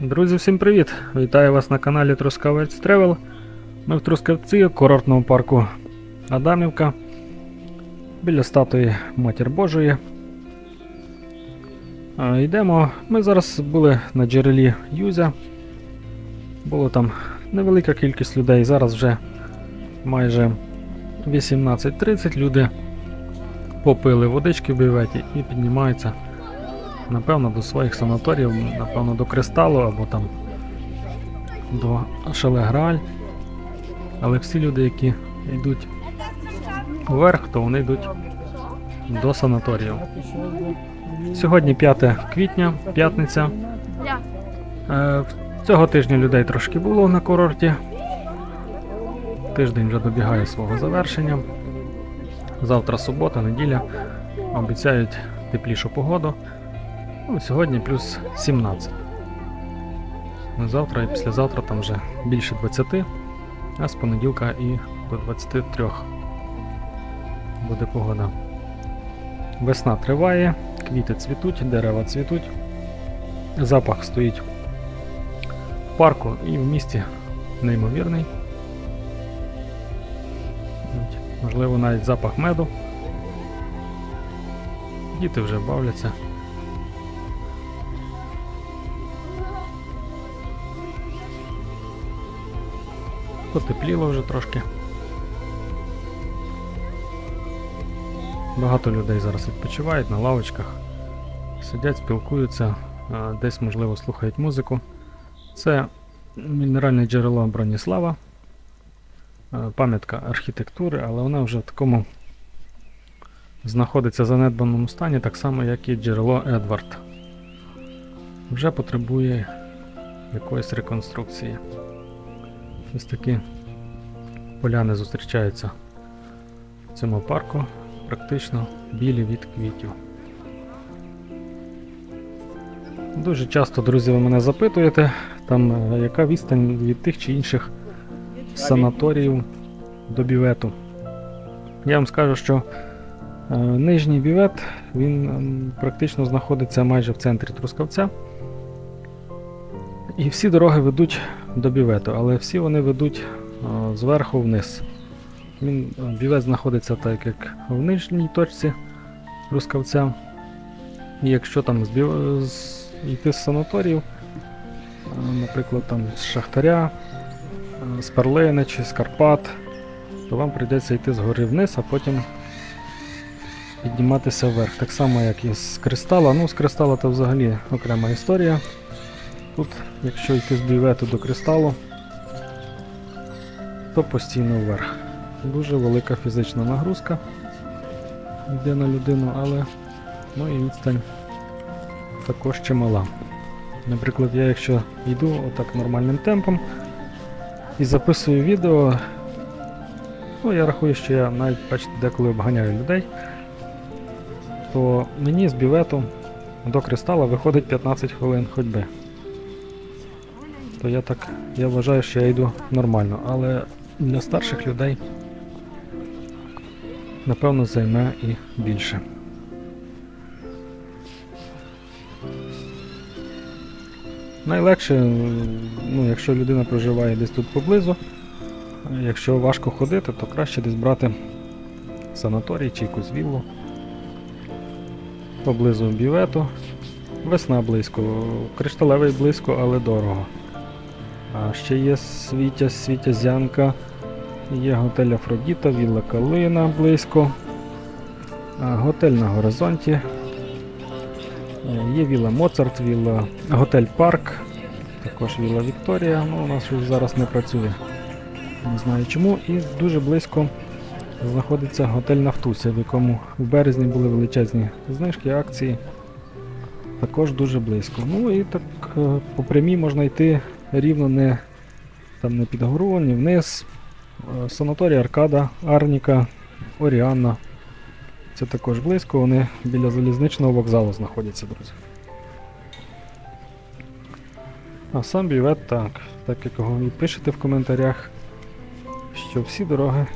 Друзі, всім привіт! Вітаю вас на каналі Трускавець Тревел. Ми в Трускавці, курортному парку Адамівка. Біля статуї Матір Божої. Йдемо. Ми зараз були на джерелі Юзя. Було там невелика кількість людей. Зараз вже майже 18.30 люди попили водички в бюветі і піднімаються напевно, до своїх санаторіїв, напевно, до Кристалу або там до Шелеграль. Але всі люди, які йдуть вверх, то вони йдуть до санаторію. Сьогодні 5 квітня, п'ятниця. Е, Цього тижня людей трошки було на курорті. Тиждень вже добігає свого завершення. Завтра субота, неділя. Обіцяють теплішу погоду. Ну, сьогодні плюс 17. Ну, Завтра і післязавтра там вже більше 20, а з понеділка і до 23 буде погода. Весна триває, квіти цвітуть, дерева цвітуть. Запах стоїть в парку і в місті неймовірний. Можливо, навіть запах меду. Діти вже бавляться. Потепліло вже трошки. Багато людей зараз відпочивають на лавочках, сидять, спілкуються, десь, можливо, слухають музику. Це мінеральне джерело Броніслава, пам'ятка архітектури, але вона вже в такому знаходиться в занедбаному стані, так само, як і джерело Едвард. Вже потребує якоїсь реконструкції. Ось такі поляни зустрічаються в цьому парку, практично білі від квітів. Дуже часто, друзі, ви мене запитуєте, там е, яка відстань від тих чи інших санаторіїв до бювету. Я вам скажу, що е, нижній бювет він практично знаходиться майже в центрі Трускавця. І всі дороги ведуть до бювету, але всі вони ведуть зверху вниз. Він, а, бювет знаходиться так, як в нижній точці Рускавця. І якщо там з, з, йти з санаторіїв, наприклад, там з Шахтаря, з Перлини чи з Карпат, то вам прийдеться йти згори вниз, а потім підніматися вверх. Так само, як і з кристала. Ну, з кристала то взагалі окрема історія. Тут, якщо йти з бювету до кристалу, то постійно вверх. Дуже велика фізична нагрузка йде на людину, але ну і відстань також чимала. Наприклад, я якщо йду отак нормальним темпом і записую відео, ну я рахую, що я навіть бачите, деколи обганяю людей, то мені з бювету до кристала виходить 15 хвилин ходьби то я так я вважаю, що я йду нормально, але для старших людей напевно займе і більше. Найлегше, ну, якщо людина проживає десь тут поблизу, якщо важко ходити, то краще десь брати санаторій чи якусь віллу поблизу бювету. Весна близько, кришталевий близько, але дорого. А ще є Світя, Світязянка, є готель Афродіта, Вілла Калина близько. А, готель на горизонті. Є Вілла Моцарт, Вілла Готель Парк, також Вілла Вікторія. Ну, у нас зараз не працює. Не знаю чому. І дуже близько знаходиться готель Нафтуся, в якому в березні були величезні знижки, акції. Також дуже близько. Ну і так е, по прямій можна йти рівно не, там, не під ні вниз. Е, Санаторій Аркада, Арніка, Оріанна. Це також близько, вони біля залізничного вокзалу знаходяться, друзі. А сам бювет так, так як і пишете в коментарях, що всі дороги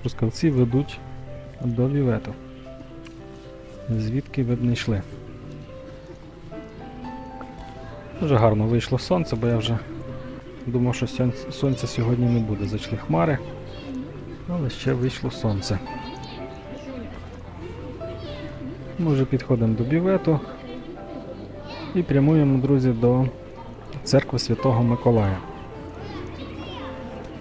Трускавці ведуть до бювету. Звідки ви б не йшли. Дуже гарно вийшло сонце, бо я вже думав, що сонця сьогодні не буде. Зайшли хмари, але ще вийшло сонце. Ми вже підходимо до бювету і прямуємо, друзі, до церкви Святого Миколая.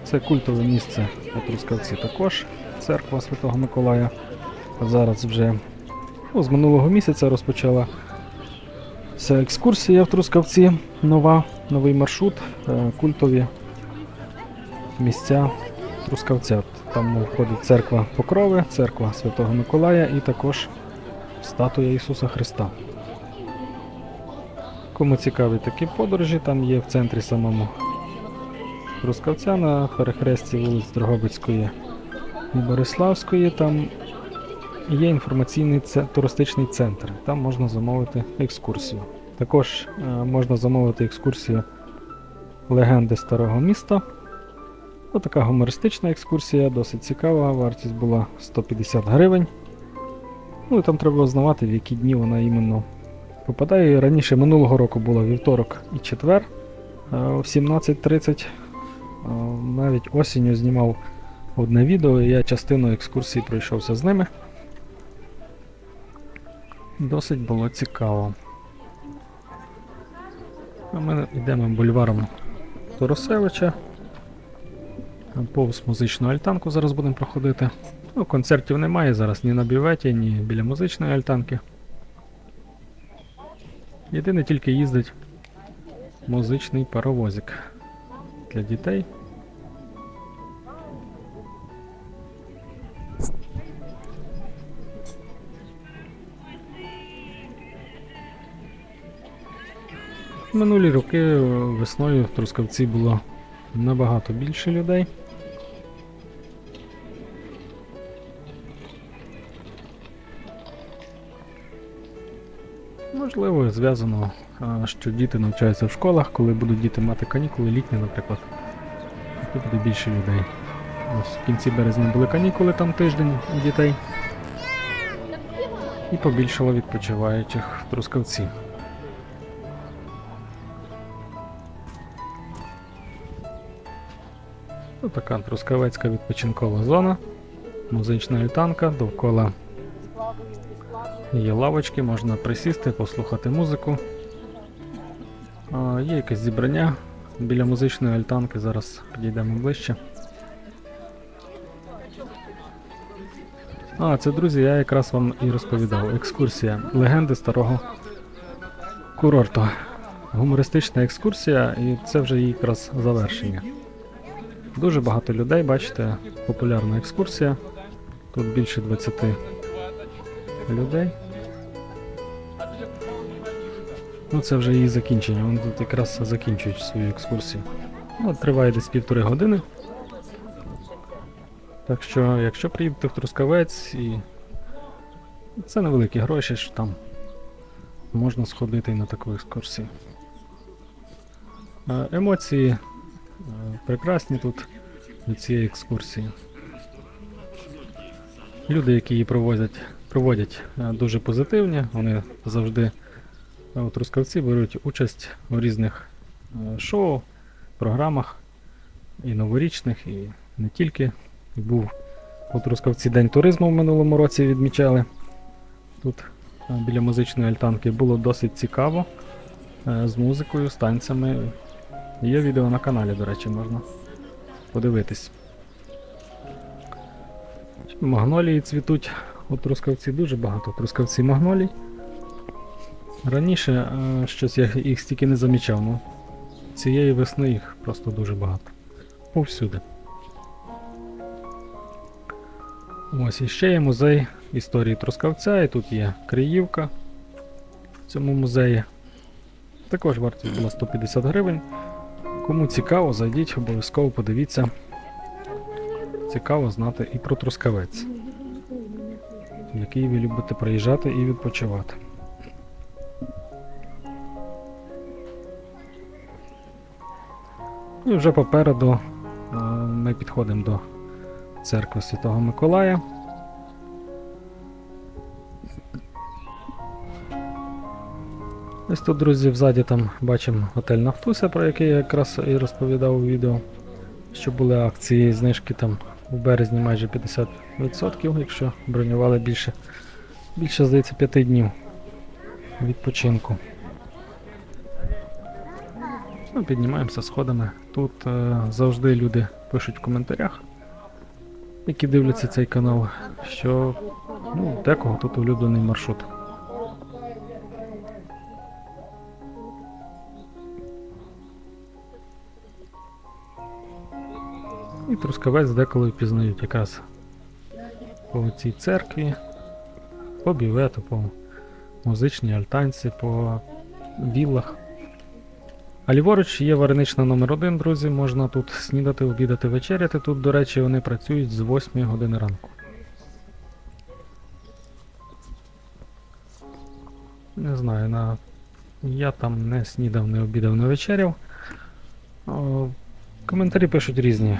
Це культове місце у Трускавці також, церква Святого Миколая. Зараз вже ну, з минулого місяця розпочала ця екскурсія в Трускавці. Нова, новий маршрут, е, культові місця Трускавця. Там входить церква Покрови, церква Святого Миколая і також статуя Ісуса Христа. Кому цікаві такі подорожі, там є в центрі самому Трускавця на перехресті вулиць Дрогобицької і Бориславської. Там є інформаційний туристичний центр. Там можна замовити екскурсію. Також е, можна замовити екскурсію легенди старого міста. Отака гумористична екскурсія, досить цікава. Вартість була 150 гривень. Ну і там треба узнавати, в які дні вона іменно попадає. Раніше минулого року було вівторок і четвер е, о 17.30. Е, Навіть осінню знімав одне відео, і я частину екскурсії пройшовся з ними. Досить було цікаво. А ми йдемо бульваром Торосевича. Повз музичну альтанку зараз будемо проходити. Ну, концертів немає зараз ні на бюветі, ні біля музичної альтанки. Єдине тільки їздить музичний паровозик для дітей. Минулі роки е, весною в Трускавці було набагато більше людей. Можливо, зв'язано, що діти навчаються в школах, коли будуть діти мати канікули, літні, наприклад. Тут буде більше людей. Ось в кінці березня були канікули, там тиждень у дітей. І побільшало відпочиваючих в Трускавці. Ось така трускавецька відпочинкова зона, музична альтанка, довкола є лавочки, можна присісти, послухати музику. А, є якесь зібрання біля музичної альтанки, зараз підійдемо ближче. А, це, друзі, я якраз вам і розповідав. Екскурсія легенди старого курорту. Гумористична екскурсія, і це вже її якраз завершення. Дуже багато людей, бачите, популярна екскурсія. Тут більше 20 людей. Ну, це вже її закінчення. Вони тут якраз закінчують свою екскурсію. Ну, триває десь півтори години. Так що, якщо приїдете в Трускавець і. Це невеликі гроші, що там можна сходити і на таку екскурсію. Е, Емоції прекрасні тут від цієї екскурсії. Люди, які її проводять, проводять е, дуже позитивні, вони завжди е, у Трускавці беруть участь у різних е, шоу, програмах і новорічних, і не тільки. Був у Трускавці День туризму в минулому році відмічали. Тут е, біля музичної альтанки було досить цікаво е, з музикою, з танцями. Є відео на каналі, до речі, можна подивитись. Магнолії цвітуть у Трускавці дуже багато. Трускавці магнолій. Раніше е, щось я їх стільки не замічав, ну цієї весни їх просто дуже багато. Повсюди. Ось іще є музей історії Трускавця, і тут є Криївка в цьому музеї. Також вартість була 150 гривень. Кому цікаво, зайдіть, обов'язково подивіться. Цікаво знати і про Трускавець, який ви любите приїжджати і відпочивати. І вже попереду е, ми підходимо до церкви Святого Миколая. Ось тут, друзі, взаді там бачимо готель Нафтуся, про який я якраз і розповідав у відео. Що були акції знижки там у березні майже 50%, якщо бронювали більше, більше здається, 5 днів відпочинку. Ну, піднімаємося сходами. Тут е, завжди люди пишуть в коментарях, які дивляться цей канал, що ну, декого тут улюблений маршрут. Трускавець деколи впізнають якраз по цій церкві, по бівету, по музичній альтанці, по віллах. А ліворуч є варенична номер 1 друзі. Можна тут снідати, обідати, вечеряти. Тут, до речі, вони працюють з 8 години ранку. Не знаю, на... я там не снідав, не обідав, не вечеряв. О, коментарі пишуть різні.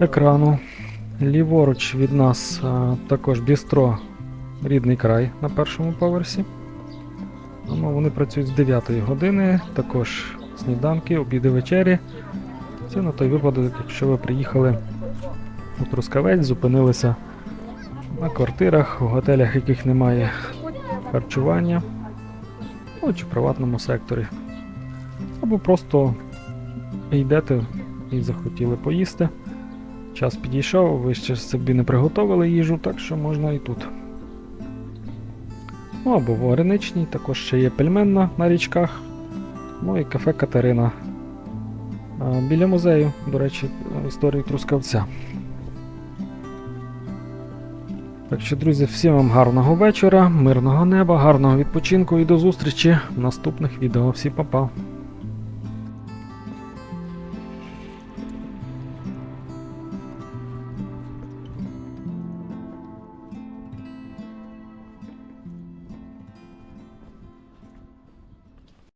екрану. Ліворуч від нас а, також бістро рідний край на першому поверсі. Ну, вони працюють з 9 години, також сніданки, обіди вечері. Це на той випадок, якщо ви приїхали у Трускавець, зупинилися на квартирах, у готелях, яких немає харчування, ну, чи в приватному секторі. Або просто йдете і захотіли поїсти. Час підійшов, ви ще собі не приготували їжу, так що можна і тут. Ну або в Вареничній, також ще є пельменна на річках. Ну і кафе Катерина. Біля музею, до речі, історії Трускавця. Так що, друзі, всім вам гарного вечора, мирного неба, гарного відпочинку і до зустрічі в наступних відео. Всі па-па!